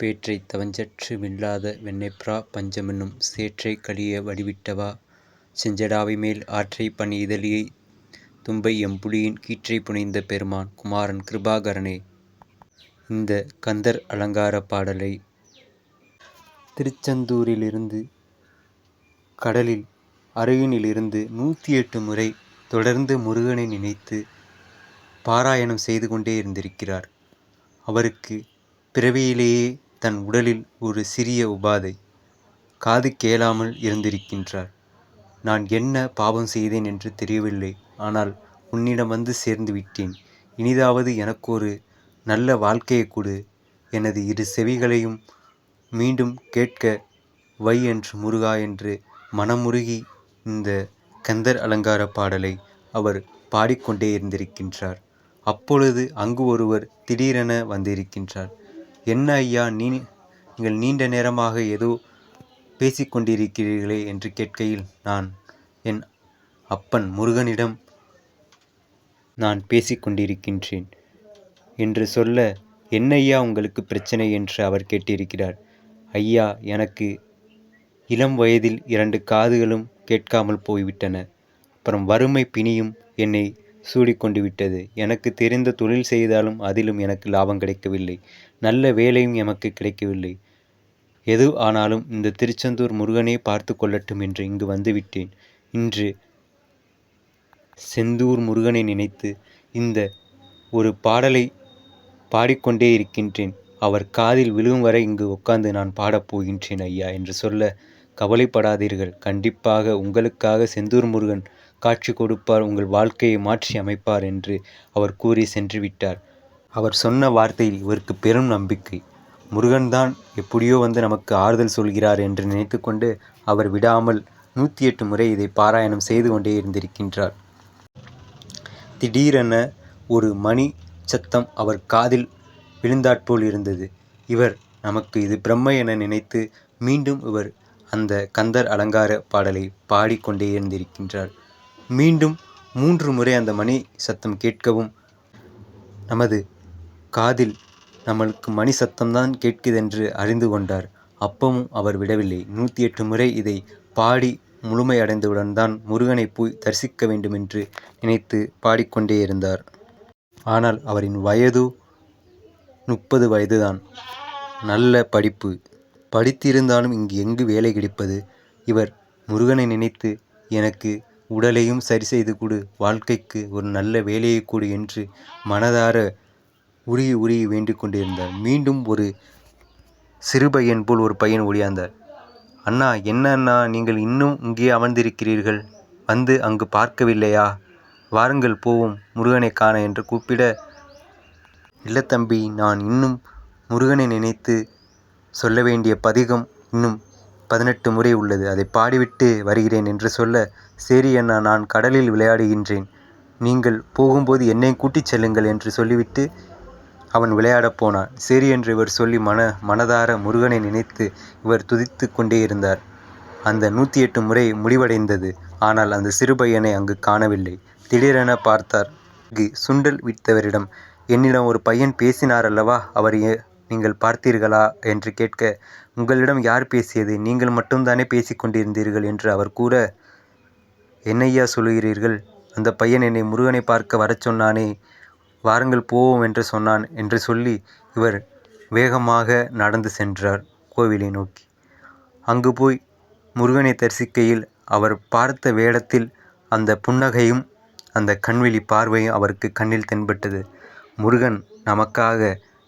பேற்றைத் தவஞ்சற்று மில்லாத வெண்ணெப்ரா பஞ்சமென்னும் சேற்றைக் கழிய வடிவிட்டவா செஞ்சடாவைமேல் ஆற்றைப் பண் இதழியை தும்பை எம்புலியின் கீற்றைப் புனைந்த பெருமான் குமாரன் கிருபாகரனே. இந்த கந்தர் அலங்காரப் பாடலை திருச்செந்தூரிலிருந்து கடலில் அருகினிலிருந்து நூற்றியெட்டு முறை தொடர்ந்து முருகனை நினைத்து பாராயணம் செய்து கொண்டே இருந்திருக்கிறார் அவருக்கு பிறவியிலேயே தன் உடலில் ஒரு சிறிய உபாதை. காது கேளாமல் இருந்திருக்கின்றார். நான் என்ன பாவம் செய்தேன் என்று தெரியவில்லை. ஆனால் உன்னிடம் வந்து சேர்ந்து விட்டேன் இனிதாவது எனக்கு ஒரு நல்ல வாழ்க்கையைக் கொடு. எனது இரு செவிகளையும் மீண்டும் கேட்க வை என்று முருகா என்று மனமுருகி இந்த கந்தர் அலங்கார பாடலை அவர் பாடிக்கொண்டே இருந்திருக்கின்றார் அப்பொழுது அங்கு ஒருவர் திடீரென வந்திருக்கின்றார். என்ன ஐயா. நீ நீங்கள் நீண்ட நேரமாக ஏதோ பேசிக்கொண்டிருக்கிறீர்களே என்று கேட்கையில் நான் என் அப்பன் முருகனிடம் நான் பேசிக்கொண்டிருக்கின்றேன் என்று சொல்ல என்ன ஐயா உங்களுக்கு பிரச்சனை என்று அவர் கேட்டிருக்கிறார். ஐயா எனக்கு இளம் வயதில் இரண்டு காதுகளும் கேட்காமல் போய்விட்டன. அப்புறம் வறுமை பிணியும் என்னை சூடிக்கொண்டு சூடிக்கொண்டுவிட்டது. எனக்கு தெரிந்த தொழில் செய்தாலும் அதிலும் எனக்கு லாபம் கிடைக்கவில்லை. நல்ல வேலையும் எமக்கு கிடைக்கவில்லை. எது ஆனாலும் இந்த திருச்செந்தூர் முருகனே பார்த்து கொள்ளட்டும் என்று இங்கு வந்துவிட்டேன். இன்று செந்தூர் முருகனை நினைத்து இந்த ஒரு பாடலை பாடிக்கொண்டே இருக்கின்றேன் அவர் காதில் விழும்வரை இங்கு உட்கார்ந்து நான் பாடப் போகின்றேன் ஐயா என்று சொல்ல கவலைப்படாதீர்கள். கண்டிப்பாக உங்களுக்காக செந்தூர் முருகன் காட்சி கொடுப்பார் உங்கள் வாழ்க்கையை மாற்றி அமைப்பார் என்று அவர் கூறிச் சென்றுவிட்டார். அவர் சொன்ன வார்த்தையில் இவருக்கு பெரும் நம்பிக்கை. முருகன்தான் எப்படியோ வந்து நமக்கு ஆறுதல் சொல்கிறார் என்று நினைத்துக்கொண்டு அவர் விடாமல் நூற்றி எட்டு முறை இதை பாராயணம் செய்து கொண்டே இருந்திருக்கின்றார் திடீரென ஒரு மணிச் சத்தம் அவர் காதில் விழுந்தாற்போல் இருந்தது. இவர் நமக்கு இது பிரம்ம என நினைத்து மீண்டும் இவர் அந்த கந்தர் அலங்கார பாடலை பாடிக்கொண்டே இருந்திருக்கின்றார் மீண்டும் மூன்று முறை அந்த மணி சத்தம் கேட்கவும் நமது காதில் நம்மளுக்கு மணி சத்தம்தான் கேட்குதென்று அறிந்து கொண்டார். அப்பவும் அவர் விடவில்லை. நூற்றி எட்டு முறை இதை பாடி முழுமையடைந்தவுடன் தான் முருகனை போய் தரிசிக்க வேண்டுமென்று பாடிக்கொண்டே இருந்தார் ஆனால் அவரின் வயது முப்பது வயதுதான். நல்ல படிப்பு. படித்திருந்தாலும் இங்கு எங்கு வேலை கிடைப்பது? இவர் முருகனை நினைத்து எனக்கு உடலையும் சரி செய்து கொடு வாழ்க்கைக்கு ஒரு நல்ல வேலையை கொடு என்று மனதார உருகி உருகி வேண்டிக் கொண்டிருந்தார். மீண்டும் ஒரு சிறுபையன் போல் ஒரு பையன் ஒடியாந்தார் அண்ணா என்ன அண்ணா. நீங்கள் இன்னும் இங்கே அமர்ந்திருக்கிறீர்கள். வந்து அங்கு பார்க்கவில்லையா? வாருங்கள் போவோம் முருகனை காண என்று கூப்பிட இல்லத்தம்பி நான் இன்னும் முருகனை நினைத்து சொல்ல வேண்டிய பதிகம் இன்னும் பதினெட்டு முறை உள்ளது. அதைப் பாடிவிட்டு வருகிறேன் என்று சொல்ல சரி அண்ணா நான் கடலில் விளையாடுகின்றேன். நீங்கள் போகும்போது என்னையும் கூட்டிச் செல்லுங்கள் என்று சொல்லிவிட்டு அவன் விளையாடப் போனான். சரி என்று இவர் சொல்லி மன மனதார முருகனை நினைத்து இவர் துதித்துக்கொண்டே இருந்தார் அந்த நூற்றி எட்டு முறை முடிவடைந்தது. ஆனால் அந்தச் சிறுபையனை அங்கு காணவில்லை. திடீரென பார்த்தார். சுண்டல் விற்றவரிடம் என்னிடம் ஒரு பையன் பேசினாரல்லவா அவர் நீங்கள் பார்த்தீர்களா? என்று கேட்க உங்களிடம் யார் பேசியது? நீங்கள் மட்டும்தானே பேசிக் கொண்டிருந்தீர்கள் என்று அவர் கூற என்னய்யா சொல்கிறீர்கள்? அந்த பையன் என்னை முருகனை பார்க்க வரச் சொன்னானே வாருங்கள் போவோம் என்று சொன்னான் என்று சொல்லி இவர் வேகமாக நடந்து சென்றார் கோவிலை நோக்கி. அங்கு போய் முருகனை தரிசிக்கையில் அவர் பார்த்த வேடத்தில் அந்த புன்னகையும் அந்த கண்வெளி பார்வையும் அவருக்கு கண்ணில் தென்பட்டது. முருகன் நமக்காக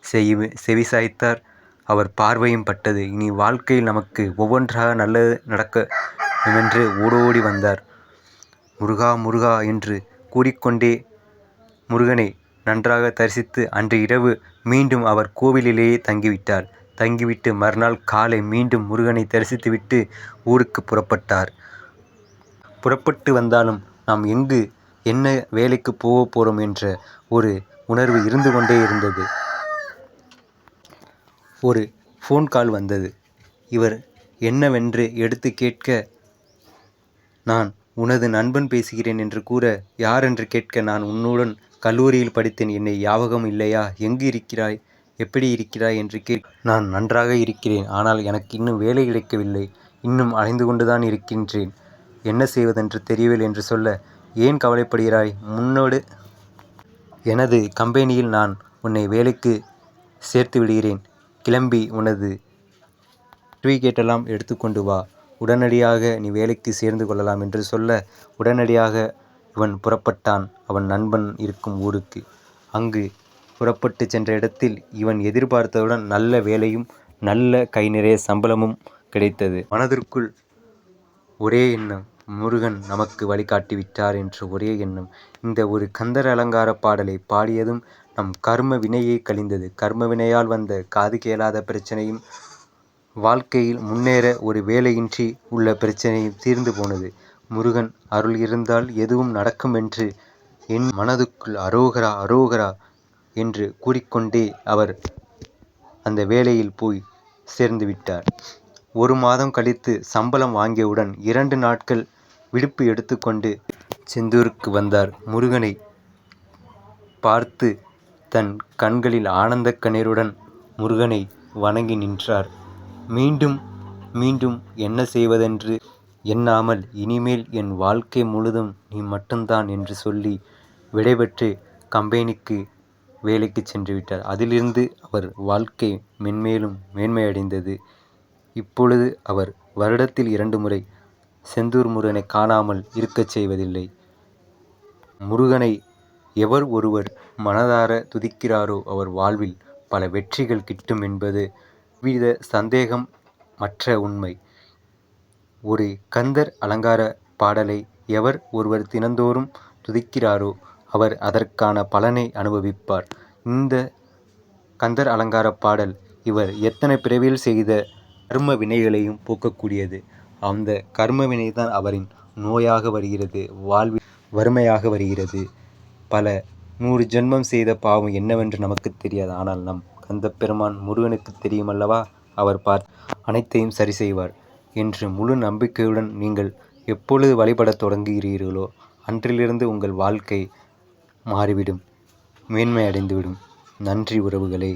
நமக்காகச் செவிசாய்த்தார். அவர் பார்வையும் பட்டது. இனி வாழ்க்கையில் நமக்கு ஒவ்வொன்றாக நல்லது நடக்கணுமென்று ஓடோடி வந்தார். முருகா முருகா என்று கூறிக்கொண்டே முருகனை நன்றாக தரிசித்து அன்று இரவு மீண்டும் அவர் கோவிலிலேயே தங்கிவிட்டார். தங்கிவிட்டு மறுநாள் காலை மீண்டும் முருகனை தரிசித்துவிட்டு ஊருக்கு புறப்பட்டார். புறப்பட்டு வந்தாலும் நாம் எங்கு என்ன வேலைக்கு போகப் போகிறோம் என்ற ஒரு உணர்வு இருந்து கொண்டே இருந்தது ஒரு ஃபோன் கால் வந்தது. இவர் என்னவென்று எடுத்துக் கேட்க நான் உனது நண்பன் பேசுகிறேன் என்று கூற யாரென்று கேட்க நான் உன்னுடன் கல்லூரியில் படித்தேன். என்னை ஞாபகம் இல்லையா? எங்கு இருக்கிறாய்? எப்படி இருக்கிறாய்? என்று கே நான் நன்றாக இருக்கிறேன். ஆனால் எனக்கு இன்னும் வேலை கிடைக்கவில்லை. இன்னும் அலைந்து கொண்டுதான் இருக்கின்றேன். என்ன செய்வதென்று தெரியவில்லை என்று சொல்ல ஏன் கவலைப்படுகிறாய்? முன்னோடு எனது கம்பெனியில் நான் உன்னை வேலைக்கு சேர்த்து விடுகிறேன். கிளம்பி உனது சர்டிஃபிகேட்டெல்லாம் எடுத்துக்கொண்டு வா. உடனடியாக நீ வேலைக்கு சேர்ந்து கொள்ளலாம் என்று சொல்ல உடனடியாக இவன் புறப்பட்டான். அவன் நண்பன் இருக்கும் ஊருக்கு. அங்கு புறப்பட்டு சென்ற இடத்தில் இவன் எதிர்பார்த்தவுடன் நல்ல வேலையும் நல்ல கை நிறைய சம்பளமும் கிடைத்தது. மனதிற்குள் ஒரே எண்ணம். முருகன் நமக்கு வழிகாட்டி விட்டார் என்ற ஒரே எண்ணம். இந்த ஒரு கந்தர் அலங்கார பாடலை பாடியதும் நம் கர்ம வினையே கழிந்தது. கர்ம வினையால் வந்த காது கேளாத பிரச்சனையும் வாழ்க்கையில் முன்னேற ஒரு வேலையின்றி உள்ள பிரச்சனையும் தீர்ந்து போனது. முருகன் அருள் இருந்தால் எதுவும் நடக்கும் என்று என் மனதுக்குள் அரோகரா அரோகரா என்று கூறிக்கொண்டே அவர் அந்த வேலையில் போய் சேர்ந்து விட்டார். ஒரு மாதம் கழித்து சம்பளம் வாங்கியவுடன் இரண்டு நாட்கள் விடுப்பு எடுத்துக்கொண்டு செந்தூருக்கு வந்தார். முருகனை பார்த்து தன் கண்களில் ஆனந்த கண்ணீருடன் முருகனை வணங்கி நின்றார். மீண்டும் மீண்டும் என்ன செய்வதென்று எண்ணாமல் இனிமேல் என் வாழ்க்கை முழுதும் நீ மட்டும்தான் என்று சொல்லி விடைபெற்று கம்பெனிக்கு வேலைக்கு சென்று விட்டார். அதிலிருந்து அவர் வாழ்க்கை மென்மேலும் மேன்மையடைந்தது. இப்பொழுது அவர் வருடத்தில் இரண்டு முறை செந்தூர் முருகனை காணாமல் இருக்கச் செய்வதில்லை. முருகனை எவர் ஒருவர் மனதார துதிக்கிறாரோ அவர் வாழ்வில் பல வெற்றிகள் கிட்டும் என்பது வித சந்தேகம் மற்ற உண்மை. ஒரு கந்தர் அலங்கார பாடலை எவர் ஒருவர் தினந்தோறும் துதிக்கிறாரோ அவர் அதற்கான பலனை அனுபவிப்பார். இந்த கந்தர் அலங்கார பாடல் இவர் எத்தனை பிறவியில் செய்த கர்ம வினைகளையும் போக்கக்கூடியது. அந்த கர்மவினை தான் அவரின் நோயாக வருகிறது வாழ்வி வறுமையாக வருகிறது. பல நூறு ஜென்மம் செய்த பாவம் என்னவென்று நமக்கு தெரியாது. ஆனால் நம் கந்த பெருமான் முருகனுக்கு தெரியுமல்லவா? அவர் பார் அனைத்தையும் சரி செய்வார் என்று முழு நம்பிக்கையுடன் நீங்கள் எப்பொழுது வழிபடத் தொடங்குகிறீர்களோ அன்றிலிருந்து உங்கள் வாழ்க்கை மாறிவிடும் மேன்மை அடைந்துவிடும் நன்றி உறவுகளே.